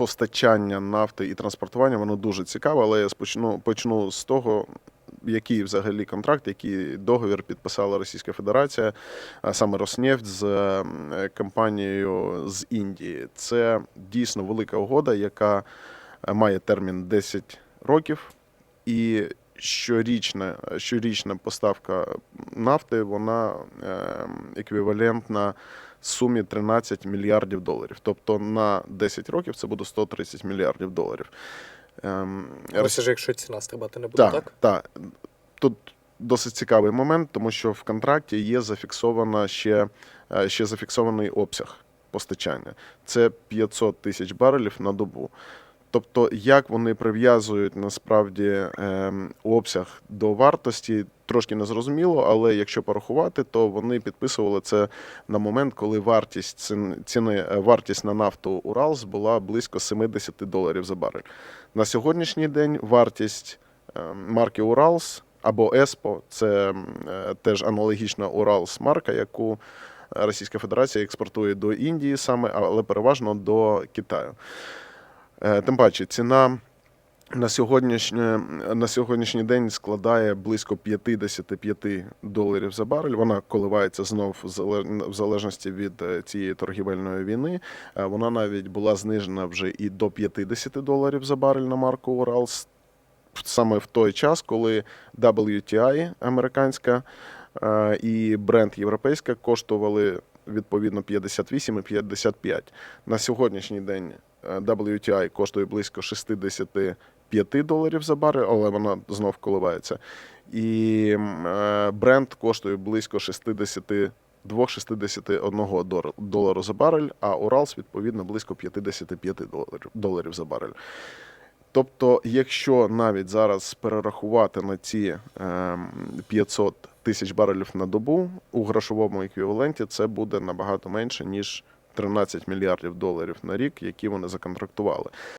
постачання нафти і транспортування воно дуже цікаве, але я спочну почну з того. Який взагалі контракт, який договір підписала Російська Федерація, саме Роснефть з е, компанією з Індії. Це дійсно велика угода, яка має термін 10 років, і щорічна, щорічна поставка нафти вона е, еквівалентна сумі 13 мільярдів доларів. Тобто на 10 років це буде 130 мільярдів доларів. Ем, Але це ж якщо ціна стрибати не буде, так? так, так. Тут досить цікавий момент, тому що в контракті є зафіксована ще, е, ще зафіксований обсяг постачання. Це 500 тисяч барелів на добу. Тобто, як вони прив'язують насправді ем, обсяг до вартості, трошки незрозуміло, але якщо порахувати, то вони підписували це на момент, коли вартість цін- ціни, е, вартість на нафту Уралс була близько 70 доларів за барель. На сьогоднішній день вартість е, марки Уралс або Еспо це е, теж аналогічна Уралс марка, яку Російська Федерація експортує до Індії саме, але переважно до Китаю. Е, Тим паче, ціна на сьогоднішній, на сьогоднішній день складає близько 55 доларів за барель. Вона коливається знов в залежності від е, цієї торгівельної війни. Е, Вона навіть була знижена вже і до 50 доларів за барель на марку Уралс. Саме в той час, коли WTI американська і бренд європейська коштували відповідно 58 і 55. На сьогоднішній день е, WTI коштує близько 65 доларів за барель, але вона знов коливається. І е, бренд коштує близько 62-61 долару за барель, а Уралс, відповідно, близько 55 доларів, доларів за барель. Тобто, якщо навіть зараз перерахувати на ці ем, 500 тисяч барелів на добу у грошовому еквіваленті, це буде набагато менше ніж 13 мільярдів доларів на рік, які вони законтрактували.